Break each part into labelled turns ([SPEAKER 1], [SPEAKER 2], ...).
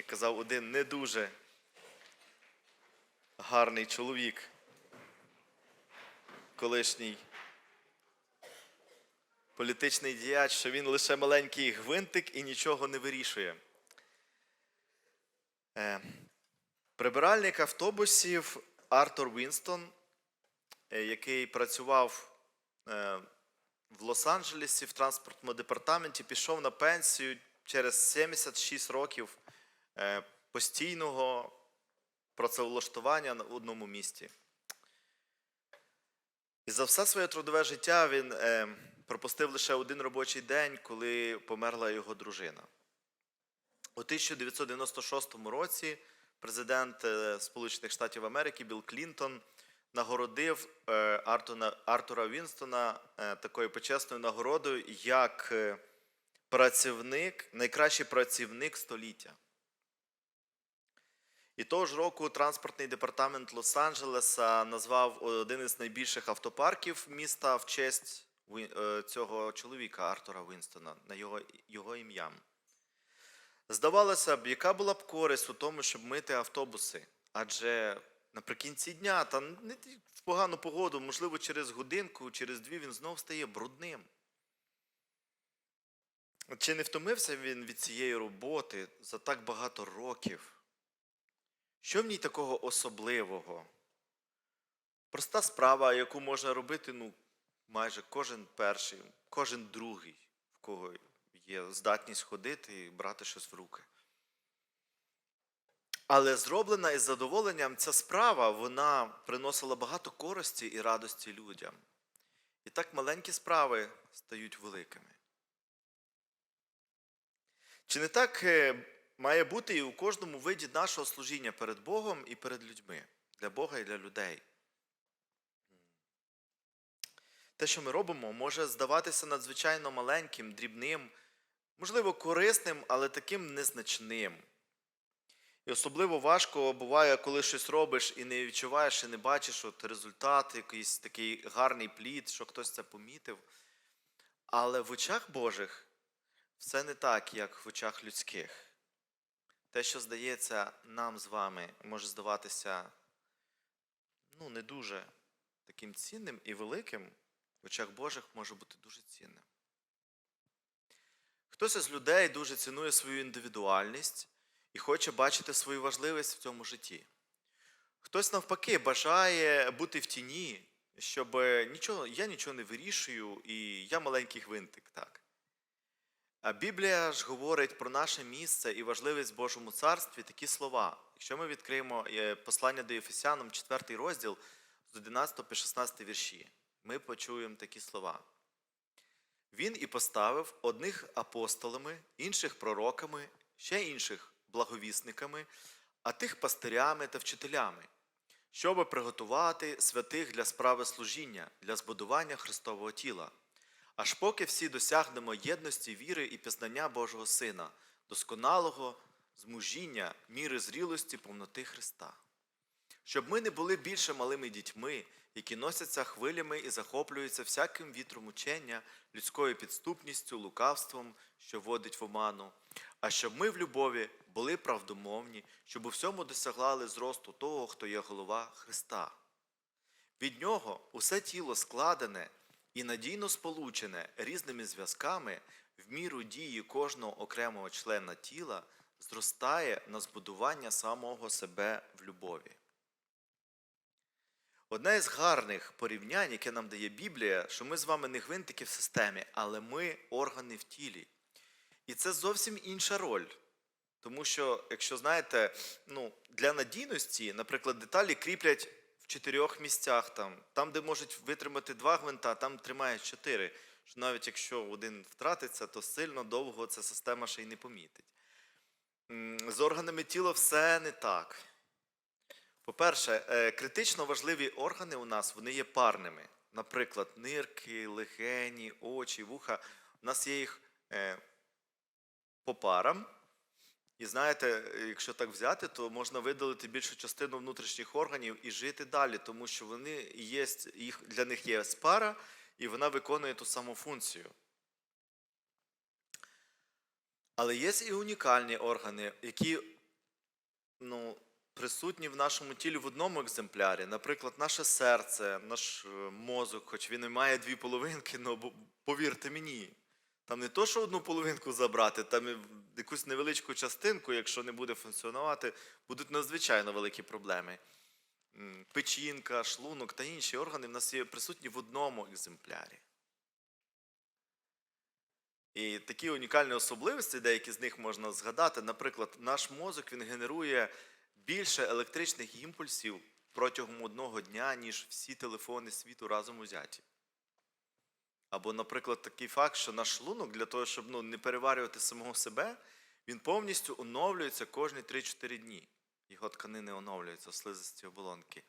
[SPEAKER 1] як казав один не дуже гарний чоловік, колишній політичний діяч, що він лише маленький гвинтик і нічого не вирішує. Е, Прибиральник автобусів Артур Вінстон, е, який працював е, в Лос-Анджелесі в транспортному департаменті, пішов на пенсію через 76 років постійного працевлаштування на одному місці. І за все своє трудове життя він е, пропустив лише один робочий день, коли померла його дружина. У 1996 році президент е, Сполучених Штатів Америки Білл Клінтон нагородив е, Артура Вінстона е, такою почесною нагородою як е, працівник, найкращий працівник століття. І того ж року транспортний департамент Лос-Анджелеса назвав один із найбільших автопарків міста в честь е, цього чоловіка Артура Вінстона на його, його ім'ям. Здавалося б, яка була б користь у тому, щоб мити автобуси? Адже наприкінці дня, та не в погану погоду, можливо, через годинку, через дві він знов стає брудним. Чи не втомився він від цієї роботи за так багато років? Що в ній такого особливого? Проста справа, яку можна робити ну, майже кожен перший, кожен другий, в кого є здатність ходити і брати щось в руки. Але зроблена із задоволенням ця справа, вона приносила багато користі і радості людям. І так маленькі справи стають великими. Чи не так е, має бути і у кожному виді нашого служіння перед Богом і перед людьми, для Бога і для людей? Те, що ми робимо, може здаватися надзвичайно маленьким, дрібним, можливо, корисним, але таким незначним. І особливо важко буває, коли щось робиш і не відчуваєш, і не бачиш от результат, якийсь такий гарний плід, що хтось це помітив. Але в очах Божих все не так, як в очах людських. Те, що здається нам з вами, може здаватися ну, не дуже таким цінним і великим, в очах Божих може бути дуже цінним. Хтось із людей дуже цінує свою індивідуальність і хоче бачити свою важливість в цьому житті. Хтось навпаки бажає бути в тіні, щоб нічого, я нічого не вирішую, і я маленький гвинтик, так. А Біблія ж говорить про наше місце і важливість в Божому царстві такі слова. Якщо ми відкриємо е, послання до Єфесянам, 4 розділ з 11 по 16 вірші, ми почуємо такі слова. Він і поставив одних апостолами, інших пророками, ще інших благовісниками, а тих пастирями та вчителями, щоб приготувати святих для справи служіння, для збудування Христового тіла, аж поки всі досягнемо єдності віри і пізнання Божого Сина, досконалого змужіння, міри зрілості повноти Христа. Щоб ми не були більше малими дітьми, які носяться хвилями і захоплюються всяким вітром учення, людською підступністю, лукавством, що водить в оману, а щоб ми в любові були правдомовні, щоб у всьому досягали зросту того, хто є голова Христа. Від нього усе тіло складене і надійно сполучене різними зв'язками в міру дії кожного окремого члена тіла зростає на збудування самого себе в любові. Одне із гарних порівнянь, яке нам дає Біблія, що ми з вами не гвинтики в системі, але ми органи в тілі. І це зовсім інша роль. Тому що, якщо знаєте, ну, для надійності, наприклад, деталі кріплять чотирьох місцях, там, там, де можуть витримати два гвинта, там тримають чотири. Що навіть якщо один втратиться, то сильно довго ця система ще й не помітить. З органами тіла все не так. По-перше, е, критично важливі органи у нас вони є парними. Наприклад, нирки, легені, очі, вуха. У нас є їх е, по парам. І знаєте, якщо так взяти, то можна видалити більшу частину внутрішніх органів і жити далі, тому що вони є, їх, для них є пара, і вона виконує ту саму функцію. Але є і унікальні органи, які ну, присутні в нашому тілі в одному екземплярі. Наприклад, наше серце, наш е, мозок, хоч він і має дві половинки, але повірте мені, там не то, що одну половинку забрати, там якусь невеличку частинку, якщо не буде функціонувати, будуть надзвичайно великі проблеми. Печінка, шлунок та інші органи в нас є присутні в одному екземплярі. І такі унікальні особливості, деякі з них можна згадати. Наприклад, наш мозок він генерує більше електричних імпульсів протягом одного дня, ніж всі телефони світу разом узяті. Або, наприклад, такий факт, що наш шлунок для того, щоб ну, не переварювати самого себе, він повністю оновлюється кожні 3-4 дні. Його тканини оновлюються, слизисті оболонки.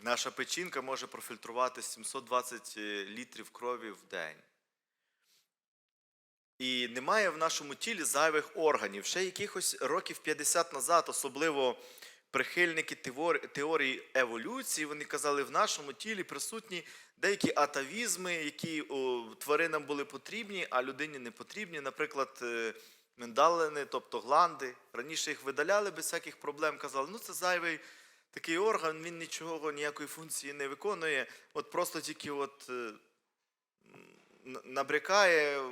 [SPEAKER 1] Наша печінка може профільтрувати 720 літрів крові в день. І немає в нашому тілі зайвих органів. Ще якихось років 50 назад, особливо прихильники теорії еволюції, вони казали, в нашому тілі присутні деякі атавізми, які тваринам були потрібні, а людині не потрібні. Наприклад, е, миндалини, тобто гланди. Раніше їх видаляли без всяких проблем. Казали, ну це зайвий такий орган, він нічого, ніякої функції не виконує. От просто тільки от. е, набрякає,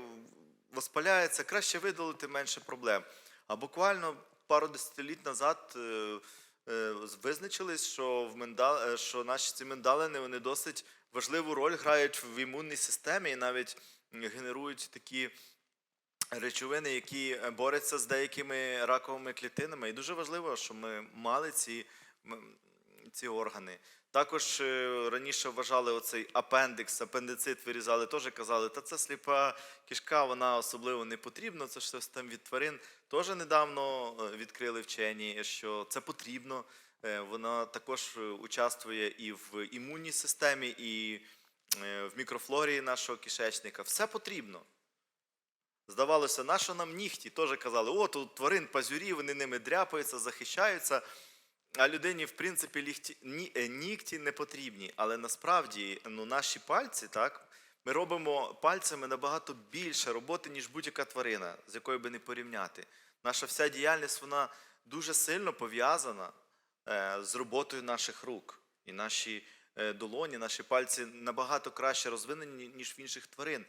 [SPEAKER 1] воспаляється, краще видалити менше проблем. А буквально пару десятиліть назад е, визначились, що, в миндал, е, що наші ці миндалини вони досить важливу роль грають в імунній системі і навіть генерують такі речовини, які е, борються з деякими раковими клітинами. І дуже важливо, що ми мали ці, ці органи. Також е, раніше вважали оцей апендикс, апендицит вирізали, теж казали, та це сліпа кишка, вона особливо не потрібна, це щось там від тварин. Теж недавно е, відкрили вчені, що це потрібно. Е, Вона також участвує і в імунній системі, і в мікрофлорі нашого кишечника. Все потрібно. Здавалося, на нам нігті? Теж казали, о, тут тварин пазюрі, вони ними дряпаються, захищаються. А людині, в принципі, ліхті, ні, е, нігті не потрібні. Але насправді ну, наші пальці, так, ми робимо пальцями набагато більше роботи, ніж будь-яка тварина, з якою би не порівняти. Наша вся діяльність вона дуже сильно пов'язана е, з роботою наших рук. І наші е, долоні, наші пальці набагато краще розвинені, ніж в інших тварин.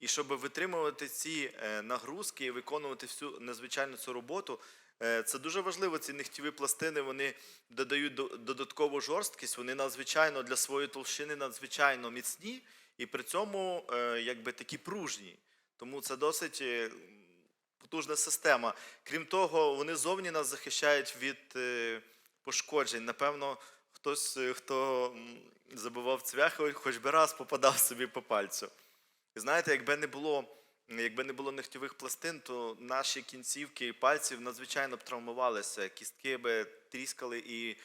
[SPEAKER 1] І щоб витримувати ці нагрузки і виконувати всю незвичайну цю роботу, це дуже важливо. Ці нігтєві пластини вони додають додаткову жорсткість, вони надзвичайно для своєї толщини надзвичайно міцні і при цьому е, якби такі пружні. Тому це досить е, потужна система. Крім того, вони зовні нас захищають від е, пошкоджень. Напевно, хтось, е, хто м, забивав цвяхи, хоч би раз попадав собі по пальцю. І знаєте, якби не було, якби не було нігтєвих пластин, то наші кінцівки пальців надзвичайно б травмувалися, кістки би тріскали і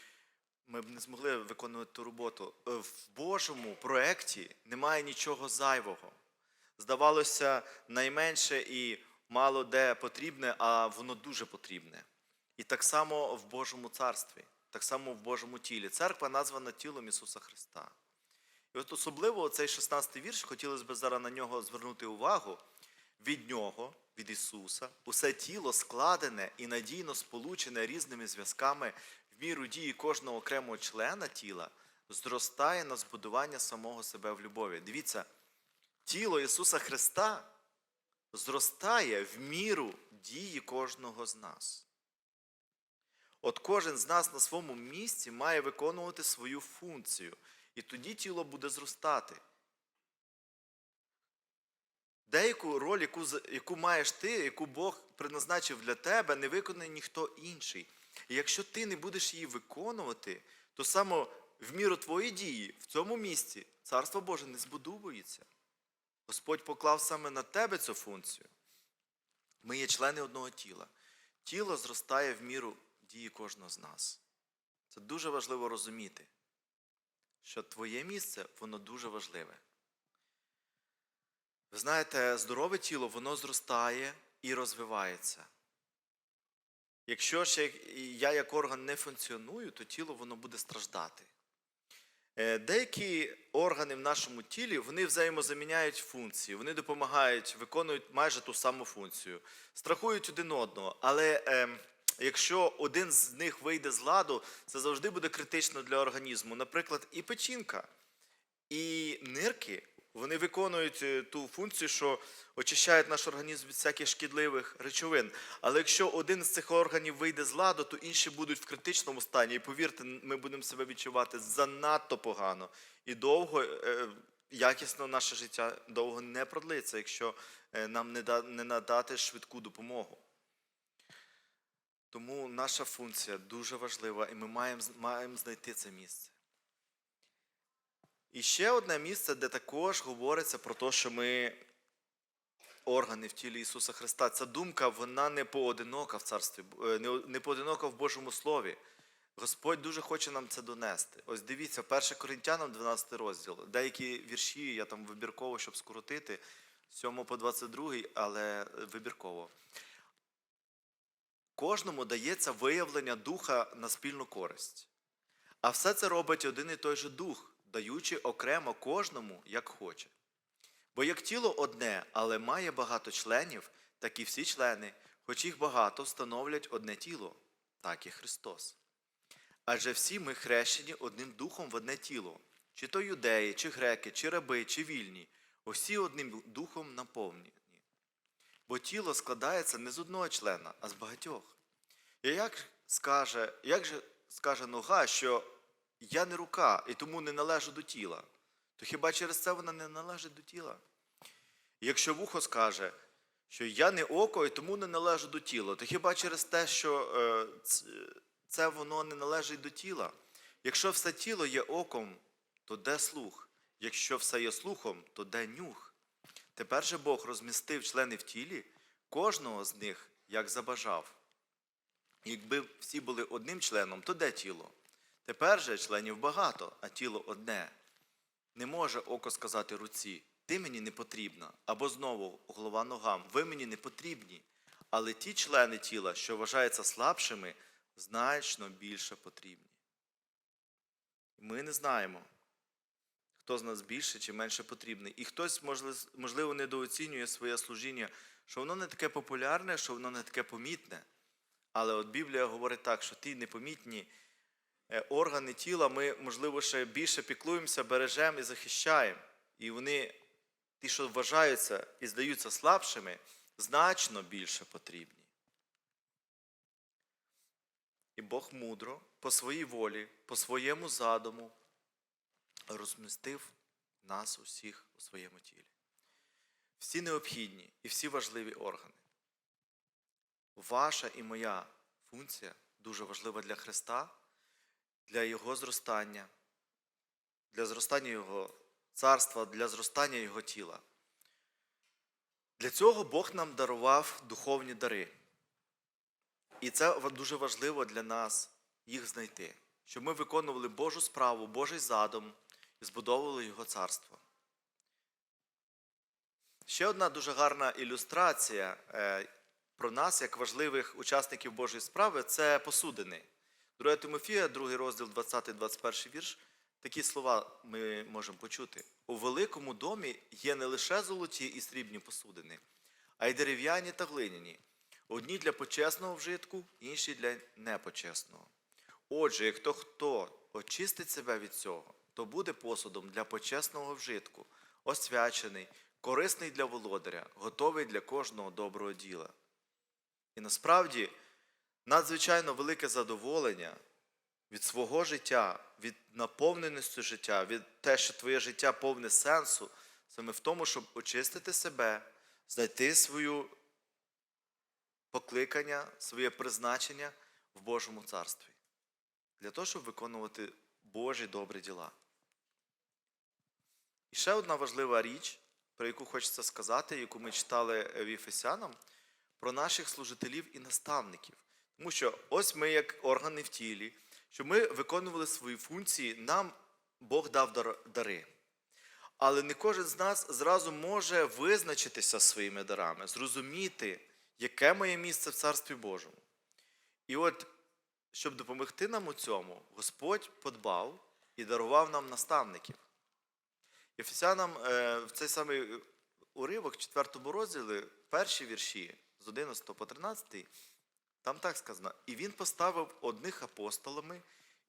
[SPEAKER 1] ми б не змогли виконувати ту роботу. Е, В Божому проєкті немає нічого зайвого. Здавалося, найменше і мало де потрібне, а воно дуже потрібне. І так само в Божому царстві, так само в Божому тілі. Церква названа тілом Ісуса Христа. І от особливо цей 16-й вірш, хотілося б зараз на нього звернути увагу. Від нього, від Ісуса, усе тіло складене і надійно сполучене різними зв'язками в міру дії кожного окремого члена тіла, зростає на збудування самого себе в любові. Дивіться, тіло Ісуса Христа зростає в міру дії кожного з нас. От кожен з нас на своєму місці має виконувати свою функцію, і тоді тіло буде зростати. Деяку роль, яку, яку маєш ти, яку Бог предназначив для тебе, не виконає ніхто інший. І якщо ти не будеш її виконувати, то саме в міру твоєї дії в цьому місці Царство Боже не збудовується. Господь поклав саме на тебе цю функцію. Ми є члени одного тіла. Тіло зростає в міру дії кожного з нас. Це дуже важливо розуміти, що твоє місце, воно дуже важливе. Ви знаєте, здорове тіло, воно зростає і розвивається. Якщо ж я як орган не функціоную, то тіло воно буде страждати. Е, Деякі органи в нашому тілі вони взаємозаміняють функції, вони допомагають, виконують майже ту саму функцію, страхують один одного. Але ем, якщо один з них вийде з ладу, це завжди буде критично для організму. Наприклад, і печінка, і нирки вони виконують е, ту функцію, що очищають наш організм від всяких шкідливих речовин. Але якщо один з цих органів вийде з ладу, то інші будуть в критичному стані. І повірте, ми будемо себе відчувати занадто погано і довго. е, Якісно наше життя довго не продлиться, якщо е, нам не, надати швидку допомогу. Тому наша функція дуже важлива, і ми маємо знайти це місце. І ще одне місце, де також говориться про те, що ми органи в тілі Ісуса Христа. Ця думка, вона не поодинока в царстві, е, не поодинока в Божому Слові. Господь дуже хоче нам це донести. Ось дивіться, 1 Коринтянам 12 розділ. Деякі вірші я там вибірково, щоб скоротити, 7 по 22, але вибірково. Кожному дається виявлення духа на спільну користь. А все це робить один і той же дух, даючи окремо кожному, як хоче. Бо як тіло одне, але має багато членів, так і всі члени, хоч їх багато, становлять одне тіло, так і Христос. Адже всі ми хрещені одним духом в одне тіло, чи то юдеї, чи греки, чи раби, чи вільні, усі одним духом наповнені. Бо тіло складається не з одного члена, а з багатьох. І як скаже, як же скаже нога, що я не рука і тому не належу до тіла, то хіба через це вона не належить до тіла? Якщо вухо скаже, що я не око і тому не належу до тіла, то хіба через те, що е, це воно не належить до тіла? Якщо все тіло є оком, то де слух? Якщо все є слухом, то де нюх? Тепер же Бог розмістив члени в тілі, кожного з них як забажав. Якби всі були одним членом, то де тіло? Тепер же членів багато, а тіло одне. Не може око сказати руці, ти мені не потрібна, або знову голова ногам, ви мені не потрібні. Але ті члени тіла, що вважаються слабшими, значно більше потрібні. Ми не знаємо, хто з нас більше чи менше потрібний. І хтось, можливо, недооцінює своє служіння, що воно не таке популярне, що воно не таке помітне. Але от Біблія говорить так, що ті непомітні органи тіла ми, можливо, ще більше піклуємося, бережемо і захищаємо. І вони, ті, що вважаються і здаються слабшими, значно більше потрібні. І Бог мудро, по своїй волі, по своєму задуму розмістив нас усіх у своєму тілі. Всі необхідні і всі важливі органи. Ваша і моя функція дуже важлива для Христа, для Його зростання, для зростання Його царства, для зростання Його тіла. Для цього Бог нам дарував духовні дари. І це дуже важливо для нас їх знайти, щоб ми виконували Божу справу, Божий задум і збудовували Його царство. Ще одна дуже гарна ілюстрація е, про нас, як важливих учасників Божої справи, це посудини. 2 Тимофія, 2 розділ, 20-21 вірш. Такі слова ми можемо почути. У великому домі є не лише золоті і срібні посудини, а й дерев'яні та глиняні. Одні для почесного вжитку, інші для непочесного. Отже, як хто хто очистить себе від цього, то буде посудом для почесного вжитку, освячений, корисний для володаря, готовий для кожного доброго діла. І насправді надзвичайно велике задоволення від свого життя, від наповненості життя, від те, що твоє життя повне сенсу, саме в тому, щоб очистити себе, знайти свою покликання, своє призначення в Божому царстві. Для того, щоб виконувати Божі добрі діла. І ще одна важлива річ, про яку хочеться сказати, яку ми читали в Єфесянам, про наших служителів і наставників. Тому що ось ми, як органи в тілі, щоб ми виконували свої функції, нам Бог дав дари. Але не кожен з нас зразу може визначитися своїми дарами, зрозуміти, яке моє місце в Царстві Божому. І от, щоб допомогти нам у цьому, Господь подбав і дарував нам наставників. Ефесянам е, в цей самий уривок, в 4 розділі, перші вірші з 11 по 13, Там так сказано. І він поставив одних апостолами,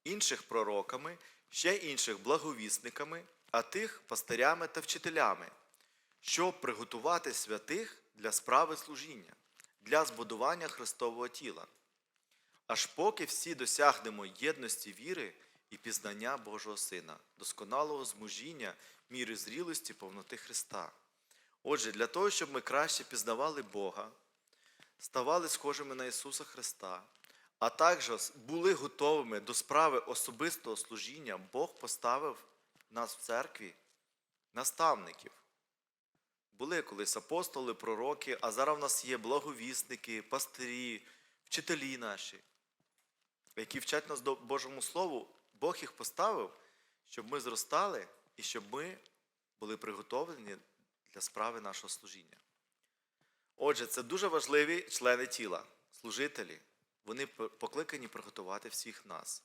[SPEAKER 1] інших пророками, ще інших благовісниками, а тих пастирями та вчителями, щоб приготувати святих для справи служіння, для збудування Христового тіла. Аж поки всі досягнемо єдності віри і пізнання Божого Сина, досконалого змужіння, міри зрілості повноти Христа. Отже, для того, щоб ми краще пізнавали Бога, ставали схожими на Ісуса Христа, а також були готовими до справи особистого служіння, Бог поставив нас в церкві наставників. Були колись апостоли, пророки, а зараз в нас є благовісники, пастирі, вчителі наші, які вчать нас до Божому Слову. Бог їх поставив, щоб ми зростали і щоб ми були приготовлені для справи нашого служіння. Отже, це дуже важливі члени тіла, служителі. Вони покликані приготувати всіх нас.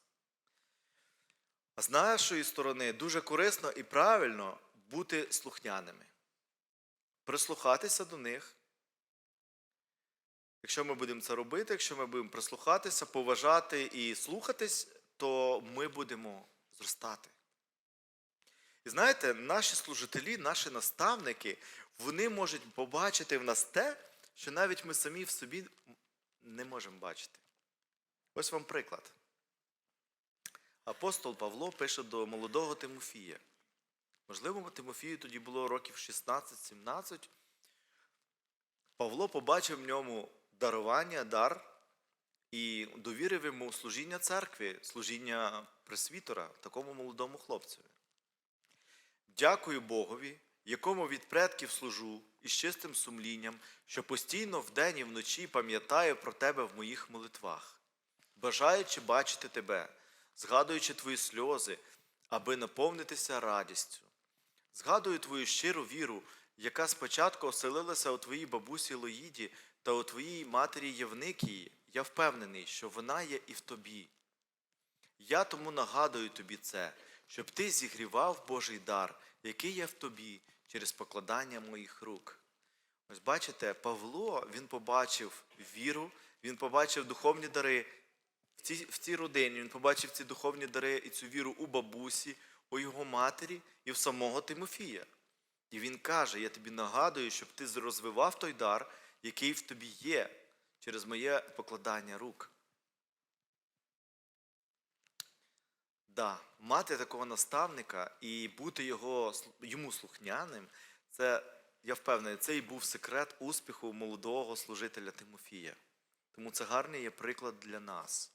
[SPEAKER 1] А з нашої сторони дуже корисно і правильно бути слухняними, прислухатися до них. Якщо ми будемо це робити, якщо ми будемо прислухатися, поважати і слухатись, то ми будемо зростати. І знаєте, наші служителі, наші наставники, вони можуть побачити в нас те, що навіть ми самі в собі не можемо бачити. Ось вам приклад. Апостол Павло пише до молодого Тимофія. Можливо, Тимофію тоді було років 16-17. Павло побачив в ньому дарування, дар і довірив йому служіння церкві, служіння пресвітора, такому молодому хлопцеві. Дякую Богові, якому від предків служу із чистим сумлінням, що постійно вдень і вночі пам'ятаю про тебе в моїх молитвах, бажаючи бачити тебе, згадуючи твої сльози, аби наповнитися радістю. Згадую твою щиру віру, яка спочатку оселилася у твоїй бабусі Лоїді та у твоїй матері Євникії. Я впевнений, що вона є і в тобі. Я тому нагадую тобі це, щоб ти зігрівав Божий дар, який є в тобі через покладання моїх рук. Ось бачите, Павло він побачив віру, він побачив духовні дари в цій, в цій родині, він побачив ці духовні дари і цю віру у бабусі, у його матері і в самого Тимофія. І він каже: Я тобі нагадую, щоб ти розвивав той дар, який в тобі є, через моє покладання рук. Да, мати такого наставника і бути його, йому слухняним, це, я впевнений, це і був секрет успіху молодого служителя Тимофія. Тому це гарний є приклад для нас.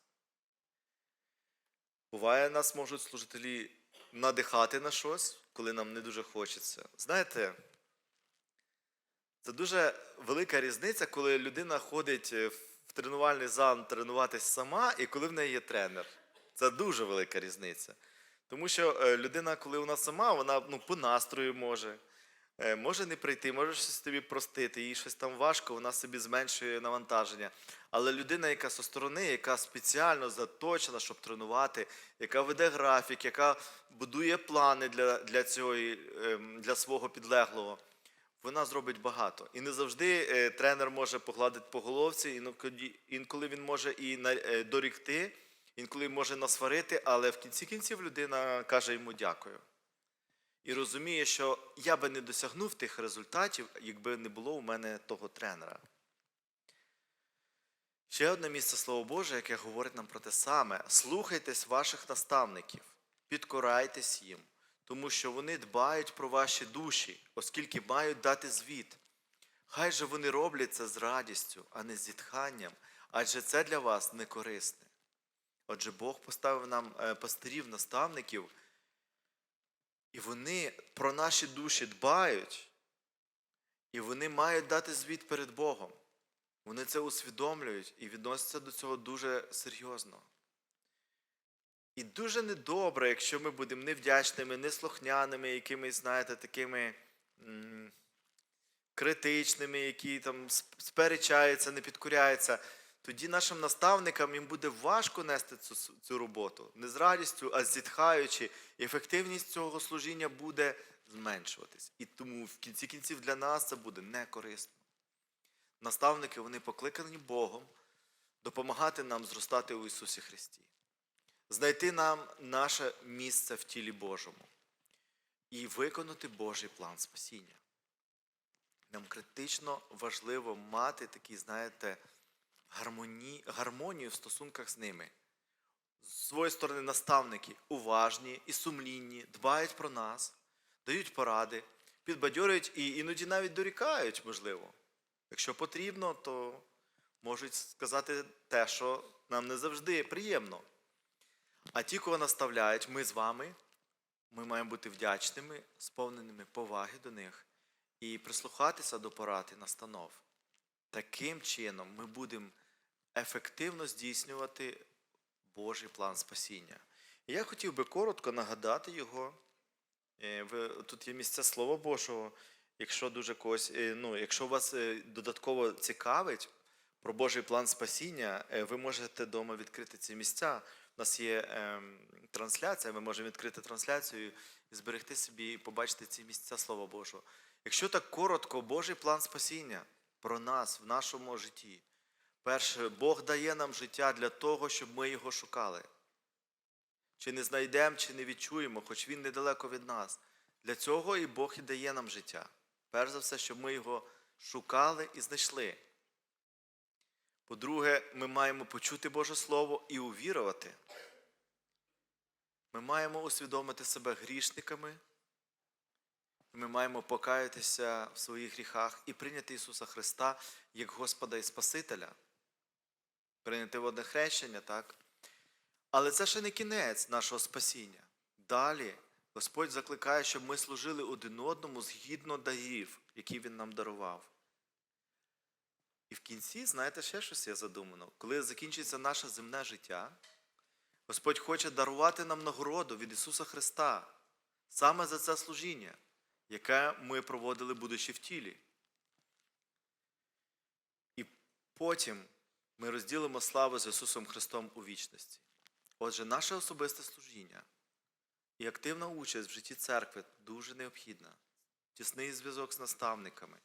[SPEAKER 1] Буває, нас можуть служителі надихати на щось, коли нам не дуже хочеться. Знаєте, це дуже велика різниця, коли людина ходить е, в тренувальний зал тренуватись сама, і коли в неї є тренер. Це дуже велика різниця. Тому що е, людина, коли вона сама, вона ну, по настрою може, е, може не прийти, може щось тобі простити, їй щось там важко, вона собі зменшує навантаження. Але людина, яка зі сторони, яка спеціально заточена, щоб тренувати, яка веде графік, яка будує плани для, для, цього, ем, для свого підлеглого, вона зробить багато. І не завжди е, тренер може погладити по головці, інколи, він може і дорікти, інколи може насварити, але в кінці кінців людина каже йому дякую. І розуміє, що я би не досягнув тих результатів, якби не було у мене того тренера. Ще одне місце Слово Боже, яке говорить нам про те саме: слухайтесь ваших наставників, підкорайтесь їм, тому що вони дбають про ваші душі, оскільки мають дати звіт. Хай же вони роблять це з радістю, а не з зітханням, адже це для вас не корисне. Отже, Бог поставив нам е, пастирів, наставників, і вони про наші душі дбають, і вони мають дати звіт перед Богом. Вони це усвідомлюють і відносяться до цього дуже серйозно. І дуже недобре, якщо ми будемо невдячними, неслухняними, якимись, знаєте, такими м, критичними, які там сперечаються, не підкоряються, тоді нашим наставникам їм буде важко нести цю, цю роботу. Не з радістю, а зітхаючи, і ефективність цього служіння буде зменшуватись. І тому в кінці кінців для нас це буде не корисно. Наставники вони покликані Богом допомагати нам зростати у Ісусі Христі, знайти нам наше місце в тілі Божому і виконати Божий план спасіння. Нам критично важливо мати такі, знаєте, гармоні, гармонію в стосунках з ними. З своєї сторони, наставники уважні і сумлінні, дбають про нас, дають поради, підбадьорюють і іноді навіть дорікають, можливо. Якщо потрібно, то можуть сказати те, що нам не завжди приємно. А ті, кого наставляють, ми з вами, ми маємо бути вдячними, сповненими поваги до них і прислухатися до порад і настанов. Таким чином ми будемо ефективно здійснювати Божий план спасіння. І я хотів би коротко нагадати його. Е, Тут є місця Слова Божого. Якщо дуже когось, е, ну, якщо вас е, додатково цікавить про Божий план спасіння, ви можете вдома відкрити ці місця. У нас є ем, трансляція, ми можемо відкрити трансляцію і зберегти собі і побачити ці місця Слова Божого. Якщо так коротко, Божий план спасіння про нас в нашому житті. Перше, Бог дає нам життя для того, щоб ми його шукали. Чи не знайдемо, чи не відчуємо, хоч він недалеко від нас. Для цього і Бог і дає нам життя. Перш за все, щоб ми його шукали і знайшли. По-друге, ми маємо почути Боже Слово і увірувати. Ми маємо усвідомити себе грішниками. Ми маємо покаятися в своїх гріхах і прийняти Ісуса Христа як Господа і Спасителя. Прийняти водне хрещення, так? Але це ще не кінець нашого спасіння. Далі Господь закликає, щоб ми служили один одному згідно дарів, які Він нам дарував. І в кінці, знаєте, ще щось є задумано. Коли закінчиться наше земне життя, Господь хоче дарувати нам нагороду від Ісуса Христа саме за це служіння, яке ми проводили, будучи в тілі. І потім ми розділимо славу з Ісусом Христом у вічності. Отже, наше особисте служіння і активна участь в житті церкви дуже необхідна. Тісний зв'язок з наставниками.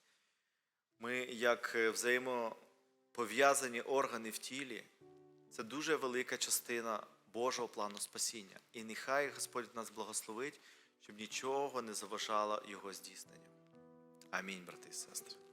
[SPEAKER 1] Ми, як е, взаємопов'язані органи в тілі, це дуже велика частина Божого плану спасіння. І нехай Господь нас благословить, щоб нічого не заважало Його здійсненню. Амінь, брати і сестри.